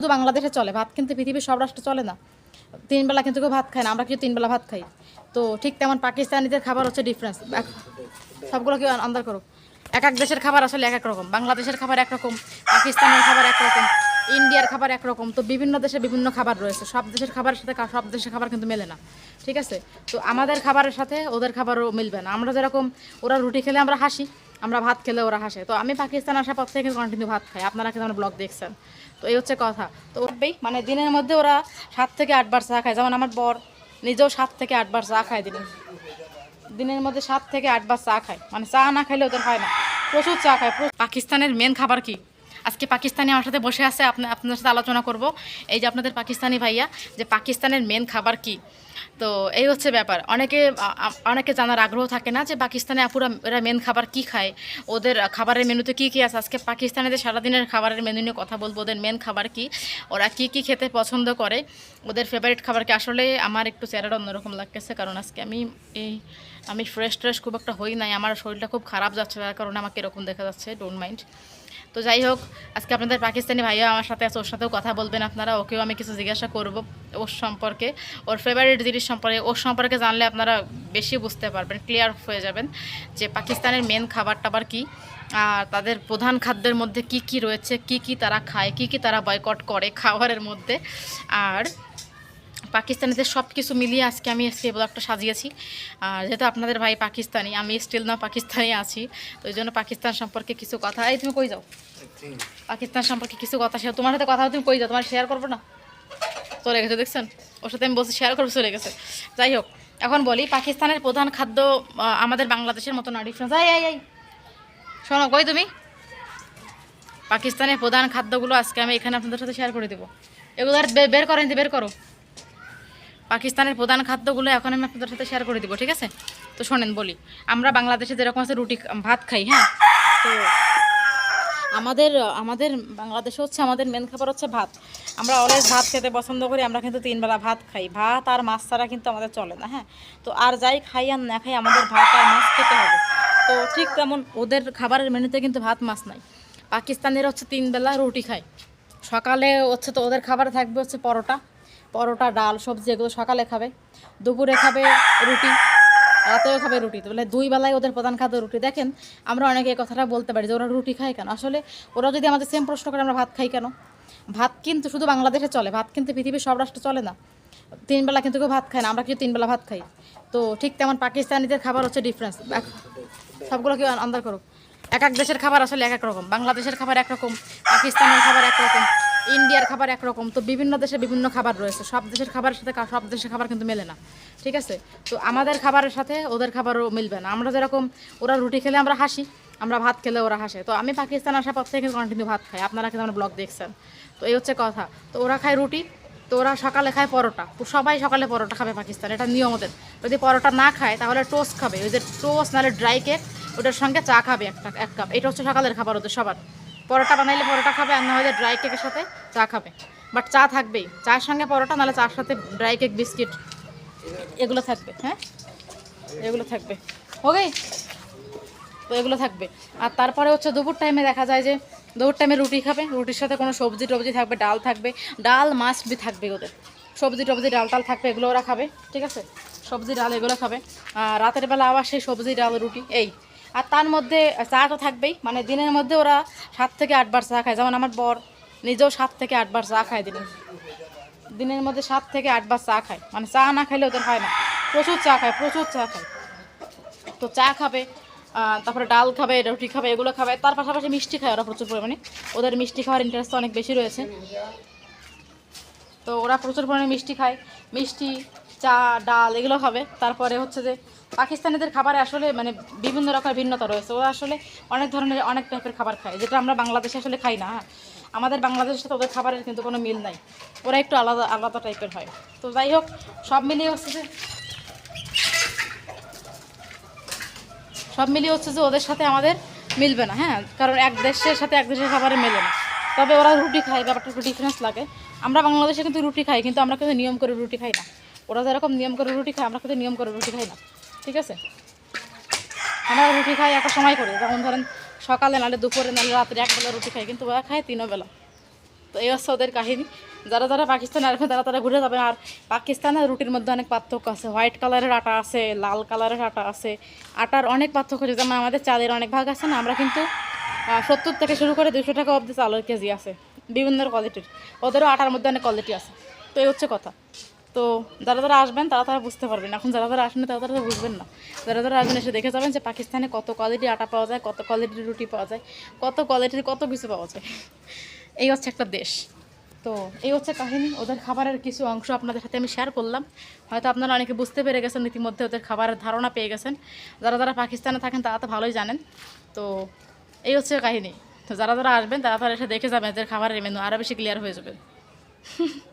শুধু বাংলাদেশে চলে, ভাত কিন্তু পৃথিবীর সব রাষ্ট্রে চলে না। তিন বেলা কিন্তু কেউ ভাত খায় না, আমরা কিন্তু তিন বেলা ভাত খাই। তো ঠিক তেমন পাকিস্তানিদের খাবার হচ্ছে ডিফারেন্স সবগুলো কেউ আন্দার করো এক এক দেশের খাবার আসলে এক এক রকম, বাংলাদেশের খাবার একরকম পাকিস্তানের খাবার একরকম ইন্ডিয়ার খাবার একরকম, তো বিভিন্ন দেশে বিভিন্ন খাবার রয়েছে। সব দেশের খাবারের সাথে সব দেশের খাবার কিন্তু মেলে না, ঠিক আছে? তো আমাদের খাবারের সাথে ওদের খাবারও মিলবে না। আমরা যেরকম, ওরা রুটি খেলে আমরা হাসি, আমরা ভাত খেলে ওরা হাসে। তো আমি পাকিস্তান আসার পর থেকে কন্টিনিউ ভাত খাই। আপনারা কিন্তু আমার ব্লগ দেখছেন। তো এই হচ্ছে কথা। তো উঠবেই মানে দিনের মধ্যে ওরা সাত থেকে আটবার চা খায়। যেমন আমার বর নিজেও সাত থেকে আটবার চা খায় দিনে। দিনের মধ্যে সাত থেকে আটবার চা খায়। মানে চা না খাইলে ওদের হয় না। প্রচুর চা খায়। পাকিস্তানের মেন খাবার কি? আজকে পাকিস্তানি আমার সাথে বসে আছে, আপনি আপনার সাথে আলোচনা করব। এই যে আপনাদের পাকিস্তানি ভাইয়া, যে পাকিস্তানের মেন খাবার কি? তো এই হচ্ছে ব্যাপার। অনেকে অনেকে জানার আগ্রহ থাকে না যে পাকিস্তানে আপুরা, এরা মেন খাবার কি খায়? ওদের খাবারের মেনুতে কি কি আছে? আজকে পাকিস্তানে পাকিস্তানিদের সারাদিনের খাবারের মেনু নিয়ে কথা বলব, ওদের মেন খাবার কি? ওরা কি কি খেতে পছন্দ করে? ওদের ফেভারিট খাবার কি? আসলে আমার একটু চেহারাটা অন্যরকম লাগতেছে, কারণ আজকে আমি এই, আমি ফ্রেশ ট্রেশ খুব একটা হই নাই। আমার শরীরটা খুব খারাপ যাচ্ছে তার কারণে আমাকে এরকম দেখা যাচ্ছে ডোন্ট মাইন্ড তো যাই হোক, আজকে আপনাদের পাকিস্তানি ভাইয়া আমার সাথে আছে, ওর সাথেও কথা বলবেন আপনারা, ওকেও আমি কিছু জিজ্ঞাসা করব ওর সম্পর্কে। ওর ফেভারিট জিনিস সম্পর্কে, ওর সম্পর্কে জানলে আপনারা বেশি বুঝতে পারবেন ক্লিয়ার হয়ে যাবেন যে পাকিস্তানের মেন খাবার টাবার কী, আর তাদের প্রধান খাদ্যের মধ্যে কি কি রয়েছে, কি কি তারা খায়, কি কি তারা বয়কট করে খাবারের মধ্যে। আর পাকিস্তানিদের সব কিছু মিলিয়ে আজকে আমি আজকে ব্লগটা সাজিয়েছি। আর যেহেতু আপনাদের ভাই পাকিস্তানি, আমি স্টিল না পাকিস্তানি আছি, তো এই জন্য পাকিস্তান সম্পর্কে কিছু কথা এই, তুমি কই যাও? পাকিস্তান সম্পর্কে কিছু কথা শেয়ার তোমার সাথে কথা তুমি কই যাও? তোমার শেয়ার করব না? চলে গেছে, দেখছেন? ওর সাথে আমি বলছি শেয়ার করব, চলে গেছে। যাই হোক, এখন বলি, পাকিস্তানের প্রধান খাদ্য আমাদের বাংলাদেশের মতো না ডিফারেন্স এই আই আই শোনো, কই তুমি? পাকিস্তানের প্রধান খাদ্যগুলো আজকে আমি এখানে আপনাদের সাথে শেয়ার করে দেবো। এগুলো আর বের করেন বের করো। পাকিস্তানের প্রধান খাদ্যগুলো এখন আমি আপনাদের সাথে শেয়ার করে দিব, ঠিক আছে? তো শোনেন, বলি। আমরা বাংলাদেশে যেরকম আছে রুটি ভাত খাই হ্যাঁ? তো আমাদের আমাদের বাংলাদেশে হচ্ছে, আমাদের মেন খাবার হচ্ছে ভাত। আমরা অলওয়েজ ভাত খেতে পছন্দ করি, আমরা কিন্তু তিনবেলা ভাত খাই। ভাত আর মাছ ছাড়া কিন্তু আমাদের চলে না হ্যাঁ? তো আর যাই খাই আর না খাই, আমাদের ভাত আর মাছ খেতে হবে। তো ঠিক তেমন ওদের খাবারের মেনুতে কিন্তু ভাত, মাছ নাই। পাকিস্তানের হচ্ছে তিনবেলা রুটি খায় সকালে হচ্ছে তো ওদের খাবার থাকবে হচ্ছে পরোটা। পরোটা, ডাল, সবজি এগুলো সকালে খাবে, দুপুরে খাবে রুটি, রাতেও খাবে রুটি। তো দুই বেলায় ওদের প্রধান খাদ্য রুটি। দেখেন, আমরা অনেকে এই কথাটা বলতে পারি যে ওরা রুটি খায় কেন? আসলে ওরা যদি আমাদের সেম প্রশ্ন করে আমরা ভাত খাই কেন? ভাত কিন্তু শুধু বাংলাদেশে চলে, ভাত কিন্তু পৃথিবীর সব রাষ্ট্রে চলে না। তিন বেলা কিন্তু কেউ ভাত খায় না, আমরা কিন্তু তিন বেলা ভাত খাই। তো ঠিক তেমন পাকিস্তানিদের খাবার হচ্ছে ডিফারেন্স সবগুলো কি আন্দার করো এক এক দেশের খাবার আসলে এক এক রকম, বাংলাদেশের খাবার একরকম পাকিস্তানের খাবার একরকম ইন্ডিয়ার খাবার একরকম, তো বিভিন্ন দেশে বিভিন্ন খাবার রয়েছে। সব দেশের খাবারের সাথে সব দেশের খাবার কিন্তু মেলে না। ঠিক আছে? তো আমাদের খাবারের সাথে ওদের খাবারও মিলবে না। আমরা যেরকম, ওরা রুটি খেলে আমরা হাসি, আমরা ভাত খেলে ওরা হাসে। তো আমি পাকিস্তান আসার পর থেকে কন্টিনিউ ভাত খাই। আপনারা কিন্তু আমার ব্লগ দেখছেন? তো এই হচ্ছে কথা। তো ওরা খায় রুটি, তো ওরা সকালে খায় পরোটা। সবাই সকালে পরোটা খাবে পাকিস্তান। এটা নিয়ম ওদের। যদি পরোটা না খায়, তাহলে টোস্ট খাবে। ওই যে টোস্ট নাহলে ড্রাই কেক ওটার সঙ্গে চা খাবে একটা, এক কাপ এটা হচ্ছে সকালের খাবার ওদের সবার। পরোটা বানাইলে পরোটা খাবে, আর না হলে ড্রাই কেকের সাথে চা খাবে। বাট চা থাকবেই। চায়ের সঙ্গে পরোটা, নাহলে চার সাথে ড্রাই কেক বিস্কিট এগুলো থাকবে হ্যাঁ? এগুলো থাকবে। ওকে তো এগুলো থাকবে। আর তারপরে হচ্ছে দুপুর টাইমে দেখা যায় যে, দুপুর টাইমে রুটি খাবে। রুটির সাথে কোনো সবজি টবজি থাকবে, ডাল থাকবে। ডাল মাছ বি থাকবে ওদের। সবজি টবজি, ডাল টাল থাকবে, এগুলো ওরা খাবে, ঠিক আছে? সবজি, ডাল এগুলো খাবে। আর রাতের বেলা আবার সেই সবজি, ডাল, রুটি, এই। আর তার মধ্যে চা তো থাকবেই। মানে দিনের মধ্যে ওরা সাত থেকে আটবার চা খায়। যেমন আমার বর নিজেও সাত থেকে আটবার চা খায় দিনে। দিনের মধ্যে সাত থেকে আটবার চা খায়। মানে চা না খাইলে ওদের হয় না। প্রচুর চা খায়, প্রচুর চা খায়। তো চা খাবে তারপরে ডাল খাবে, রুটি খাবে, এগুলো খাবে। তার পাশাপাশি মিষ্টি খায় ওরা প্রচুর পরিমাণে। ওদের মিষ্টি খাওয়ার ইন্টারেস্ট অনেক বেশি রয়েছে। তো ওরা প্রচুর পরিমাণে মিষ্টি খায়। মিষ্টি চা, ডাল এগুলো খাবে তারপরে হচ্ছে যে পাকিস্তানিদের খাবারে আসলে মানে বিভিন্ন রকমের ভিন্নতা রয়েছে। ওরা আসলে অনেক ধরনের, অনেক টাইপের খাবার খায়, যেটা আমরা বাংলাদেশে আসলে খাই না হ্যাঁ। আমাদের বাংলাদেশের সাথে ওদের খাবারের কিন্তু কোনো মিল নাই। ওরা একটু আলাদা আলাদা টাইপের হয়। তো যাই হোক, সব মিলিয়ে হচ্ছে যে সব মিলিয়ে হচ্ছে যে ওদের সাথে আমাদের মিলবে না হ্যাঁ। কারণ এক দেশের সাথে এক দেশের খাবারে মেলে না। তবে ওরা রুটি খায়, ব্যাপারটা একটু ডিফারেন্স লাগে। আমরা বাংলাদেশে কিন্তু রুটি খাই, কিন্তু আমরা কিন্তু নিয়ম করে রুটি খাই না। ওরা যেরকম নিয়ম করে রুটি খায়, আমরা কিন্তু নিয়ম করে রুটি খাই না। ঠিক আছে? আমরা রুটি খাই একটা সময় করে। যেমন ধরেন সকালে নাহলে দুপুরে নাহলে রাত্রে এক বেলা রুটি খাই, কিন্তু ওরা খায় তিনও বেলা তো এই হচ্ছে ওদের কাহিনী। যারা যারা পাকিস্তানে আসবে তারা তারা ঘুরে যাবে। আর পাকিস্তানের রুটির মধ্যে অনেক পার্থক্য আছে। হোয়াইট কালারের আটা আছে, লাল কালারের আটা আছে। আটার অনেক পার্থক্য আছে। যেমন আমাদের চালের অনেক ভাগ আছে না, আমরা কিন্তু সত্তর থেকে শুরু করে দুশো টাকা অবধি চালের কেজি আছে। বিভিন্ন কোয়ালিটির ওদেরও আটার মধ্যে অনেক কোয়ালিটি আছে। তো এই হচ্ছে কথা। তো যারা যারা আসবেন, তারা তারা বুঝতে পারবেন। এখন যারা যারা আসবেন তারা তারা বুঝবেন না। যারা যারা আসবেন, এসে দেখে যাবেন যে পাকিস্তানে কত কোয়ালিটি আটা পাওয়া যায়, কত কোয়ালিটির রুটি পাওয়া যায়, কত কোয়ালিটির কত কিছু পাওয়া যায়। এই হচ্ছে একটা দেশ। তো এই হচ্ছে কাহিনী। ওদের খাবারের কিছু অংশ আপনাদের সাথে আমি শেয়ার করলাম। হয়তো আপনারা অনেকে বুঝতে পেরে গেছেন, ইতিমধ্যে ওদের খাবারের ধারণা পেয়ে গেছেন। যারা যারা পাকিস্তানে থাকেন, তারা তো ভালোই জানেন। তো এই হচ্ছে কাহিনী। তো যারা যারা আসবেন, তারা তারা এসে দেখে যাবেন, এদের খাবারের মেনু আরও বেশি ক্লিয়ার হয়ে যাবে।